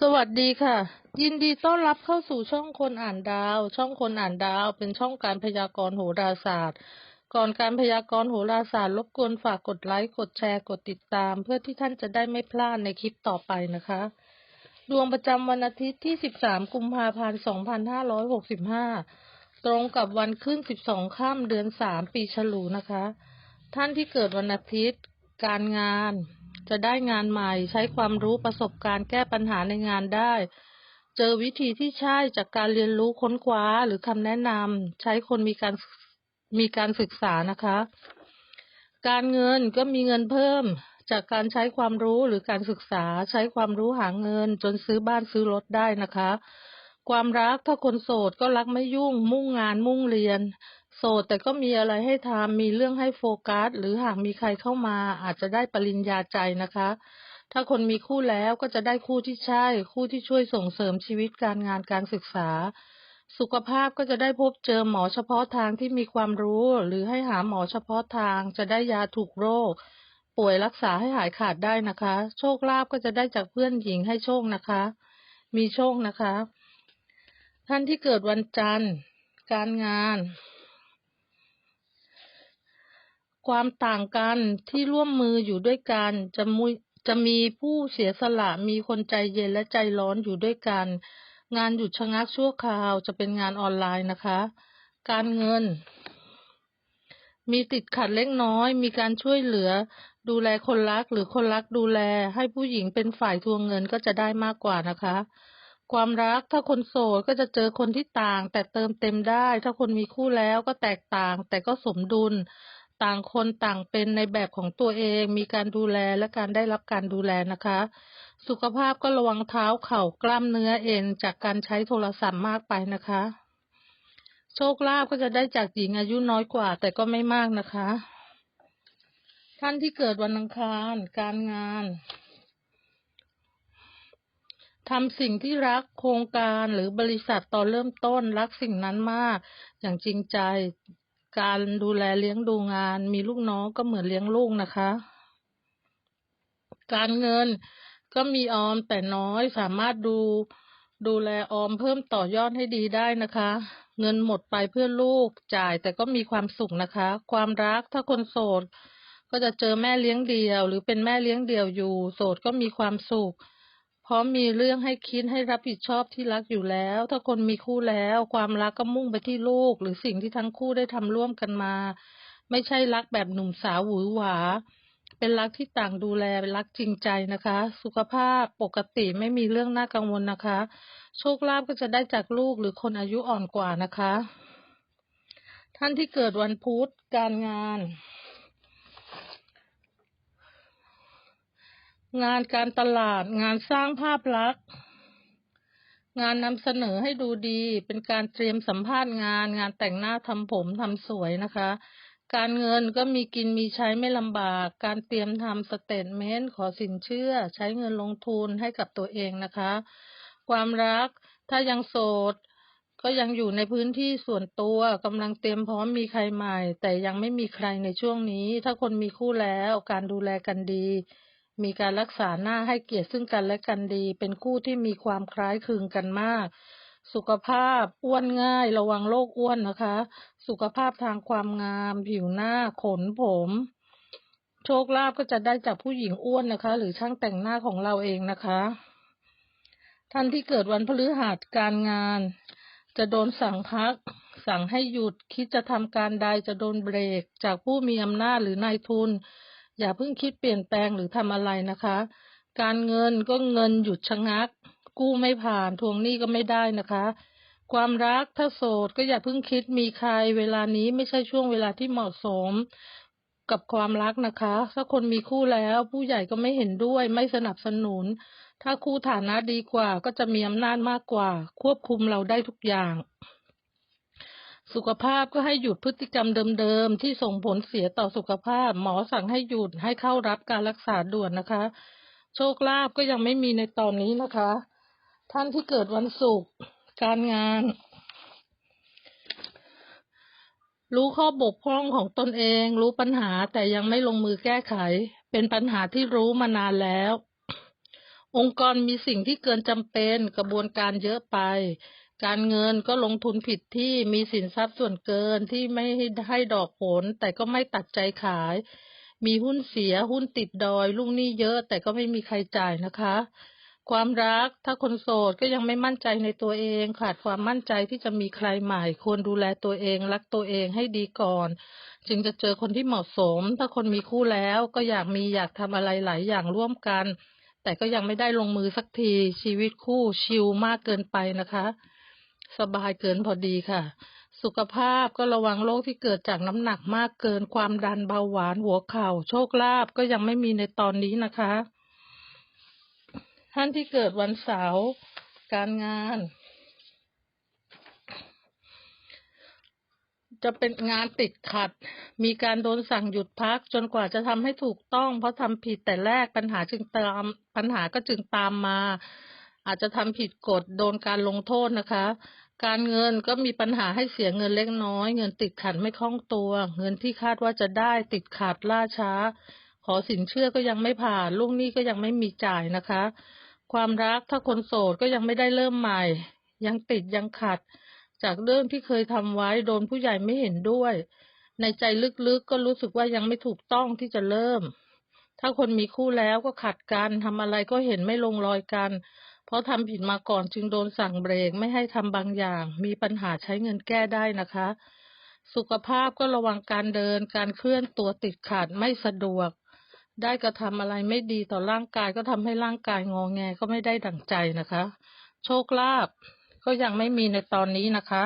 สวัสดีค่ะ ยินดีต้อนรับเข้าสู่ช่องคนอ่านดาว ช่องคนอ่านดาว เป็นช่องการพยากรณ์โหราศาสตร์ ก่อนการพยากรณ์โหราศาสตร์รบกวนฝากกดไลค์กดแชร์กดติดตาม เพื่อที่ท่านจะได้ไม่พลาดในคลิปต่อไปนะคะ ดวงประจำวันอาทิตย์ที่ 13 กุมภาพันธ์ 2565 ตรงกับวันขึ้น 12ค่ำเดือน 3 ปีฉลูนะคะ ท่านที่เกิดวันอาทิตย์ การงาน จะได้งานใหม่ ใช้ความรู้ประสบการณ์แก้ปัญหาในงานได้ เจอวิธีที่ใช่จากการเรียนรู้ค้นคว้าหรือคำแนะนำใช้คนมีการมีการศึกษานะคะ การเงินก็มีเงินเพิ่มจากการใช้ความรู้หรือการศึกษาใช้ความรู้หาเงิน จนซื้อบ้านซื้อรถได้นะคะ ความรักถ้าคนโสดก็รักไม่ยุ่งมุ่งงานมุ่งเรียน โสดแต่ก็มีอะไรให้ทำมีเรื่องให้โฟกัส หรือหากมีใครเข้ามาอาจจะได้ปริญญาใจนะคะ ถ้าคนมีคู่แล้วก็จะได้คู่ที่ใช่ คู่ที่ช่วยส่งเสริมชีวิตการงานการศึกษา สุขภาพก็จะได้พบเจอหมอเฉพาะทางที่มีความรู้ หรือให้หาหมอเฉพาะทาง จะได้ยาถูกโรค ป่วยรักษาให้หายขาดได้นะคะ โชคลาภก็จะได้จากเพื่อนหญิงให้โชคนะคะ มีโชคนะคะ ท่านที่เกิดวันจันทร์ การงาน ความต่างกันที่ร่วมมืออยู่ด้วยกัน จะมุจะมีผู้เสียสละมีคนใจเย็นและใจร้อนอยู่ด้วยกัน งานหยุดชะงักชั่วคราวจะเป็นงานออนไลน์นะคะ การเงิน มีติดขัดเล็กน้อย มีการช่วยเหลือ ดูแลคนรักหรือคนรักดูแล ให้ผู้หญิงเป็นฝ่ายทวงเงินก็จะได้มากกว่านะคะ ความรักถ้าคนโสดก็จะเจอคนที่ต่าง แต่เติมเต็มได้ ถ้าคนมีคู่แล้วก็แตกต่าง แต่ก็สมดุล ต่างคนต่างเป็นในแบบของตัวเอง มีการดูแลและการได้รับการดูแลนะคะ สุขภาพก็ระวังเท้าเข่ากล้ามเนื้อเอ็นจากการใช้โทรศัพท์มากไปนะคะ โชคลาภก็จะได้จากหญิงอายุน้อยกว่า แต่ก็ไม่มากนะคะ ท่านที่เกิดวันอังคาร การงานทำสิ่งที่รักโครงการหรือบริษัทตอนเริ่มต้นรักสิ่งนั้นมาก อย่างจริงใจ การดูแลเลี้ยงดูงาน มีลูกน้องก็เหมือนเลี้ยงลูกนะคะ การเงินก็มีออมแต่น้อยสามารถดูดูแลออมเพิ่มต่อยอดให้ดีได้นะคะ เงินหมดไปเพื่อลูกจ่ายแต่ก็มีความสุขนะคะ ความรักถ้าคนโสด ก็จะเจอแม่เลี้ยงเดี่ยว หรือเป็นแม่เลี้ยงเดี่ยวอยู่ โสดก็มีความสุข เพราะมีเรื่องให้คิดให้รับผิดชอบที่รักอยู่แล้ว ถ้าคนมีคู่แล้ว ความรักก็มุ่งไปที่ลูก หรือสิ่งที่ทั้งคู่ได้ทำร่วมกันมา ไม่ใช่รักแบบหนุ่มสาวหวือหวา เป็นรักที่ต่างดูแลเป็นรักจริงใจนะคะ สุขภาพปกติไม่มีเรื่องน่ากังวลนะคะ โชคลาภก็จะได้จากลูกหรือคนอายุอ่อนกว่านะคะ ท่านที่เกิดวันพุธการงาน งานการตลาด งานสร้างภาพลักษณ์ งานนำเสนอให้ดูดี เป็นการเตรียมสัมภาษณ์งาน งานแต่งหน้าทำผมทำสวยนะคะ การเงินก็มีกินมีใช้ไม่ลำบาก การเตรียมทำสเตทเมนต์ขอสินเชื่อ ใช้เงินลงทุนให้กับตัวเองนะคะ ความรัก ถ้ายังโสด ก็ยังอยู่ในพื้นที่ส่วนตัวกำลังเตรียมพร้อมมีใครใหม่ แต่ยังไม่มีใครในช่วงนี้ ถ้าคนมีคู่แล้วการดูแลกันดี มีการรักษาหน้าให้เกียรติซึ่งกันและกันดี เป็นคู่ที่มีความคล้ายคลึงกันมาก สุขภาพอ้วนง่ายระวังโรคอ้วนนะคะ สุขภาพทางความงาม ผิวหน้าขนผม โชคลาภก็จะได้จากผู้หญิงอ้วนนะคะ หรือช่างแต่งหน้าของเราเองนะคะ ท่านที่เกิดวันพฤหัสการงาน จะโดนสั่งพัก สั่งให้หยุดคิดจะทำการใดจะโดนเบรก จากผู้มีอำนาจหรือนายทุน อย่าเพิ่งคิดเปลี่ยนแปลงหรือทำอะไรนะคะ การเงินก็เงินหยุดชะงัก กู้ไม่ผ่านทวงหนี้ก็ไม่ได้นะคะ ความรักถ้าโสดก็อย่าเพิ่งคิดมีใคร เวลานี้ไม่ใช่ช่วงเวลาที่เหมาะสมกับความรักนะคะ ถ้าคนมีคู่แล้วผู้ใหญ่ก็ไม่เห็นด้วยไม่สนับสนุน ถ้าคู่ฐานะดีกว่าก็จะมีอำนาจมากกว่า ควบคุมเราได้ทุกอย่าง สุขภาพก็ให้หยุดพฤติกรรมเดิมๆ ที่ส่งผลเสียต่อสุขภาพ หมอสั่งให้หยุดให้เข้ารับการรักษาด่วนนะคะ โชคลาภก็ยังไม่มีในตอนนี้นะคะ ท่านที่เกิดวันศุกร์การงาน รู้ข้อบกพร่องของตนเอง รู้ปัญหาแต่ยังไม่ลงมือแก้ไข เป็นปัญหาที่รู้มานานแล้ว องค์กรมีสิ่งที่เกินจำเป็นกระบวนการเยอะไป การเงินก็ลงทุนผิดที่มีสินทรัพย์ส่วนเกินที่ไม่ให้ดอกผล แต่ก็ไม่ตัดใจขาย มีหุ้นเสียหุ้นติดดอยลูกหนี้เยอะ แต่ก็ไม่มีใครจ่ายนะคะ ความรักถ้าคนโสดก็ยังไม่มั่นใจในตัวเอง ขาดความมั่นใจที่จะมีใครใหม่ ควรดูแลตัวเอง รักตัวเองให้ดีก่อน จึงจะเจอคนที่เหมาะสม ถ้าคนมีคู่แล้วก็อยากมีอยากทำอะไรหลายอย่างร่วมกัน แต่ก็ยังไม่ได้ลงมือสักทีชีวิตคู่ชิลมากเกินไปนะคะ สบายเกินพอดีค่ะ สุขภาพก็ระวังโรคที่เกิดจากน้ำหนักมากเกินความดันเบาหวานหัวเข่า โชคลาภก็ยังไม่มีในตอนนี้นะคะ ท่านที่เกิดวันเสาร์การงาน จะเป็นงานติดขัด มีการโดนสั่งหยุดพักจนกว่าจะทำให้ถูกต้อง เพราะทำผิดแต่แรกปัญหาจึงตามปัญหาก็จึงตามมา อาจจะทำผิดกฎโดนการลงโทษนะคะ การเงินก็มีปัญหาให้เสียเงินเล็กน้อย เงินติดขัดไม่คล่องตัว เงินที่คาดว่าจะได้ติดขัดล่าช้า ขอสินเชื่อก็ยังไม่ผ่านลูกหนี้ก็ยังไม่มีจ่ายนะคะ ความรักถ้าคนโสดก็ยังไม่ได้เริ่มใหม่ ยังติดยังขัด จากเรื่องที่เคยทำไว้โดนผู้ใหญ่ไม่เห็นด้วย ในใจลึกๆก็รู้สึกว่ายังไม่ถูกต้องที่จะเริ่มถ้าคนมีคู่แล้วก็ขัดกันทำอะไรก็เห็นไม่ลงรอยกัน เพราะทำผิดมาก่อนจึงโดนสั่งเบรกไม่ให้ทำบางอย่าง มีปัญหาใช้เงินแก้ได้นะคะ สุขภาพก็ระวังการเดิน การเคลื่อนตัวติดขัดไม่สะดวก ได้กระทำอะไรไม่ดีต่อร่างกายก็ทำให้ร่างกายงอแงก็ไม่ได้ดั่งใจนะคะ โชคลาภก็ยังไม่มีในตอนนี้นะคะ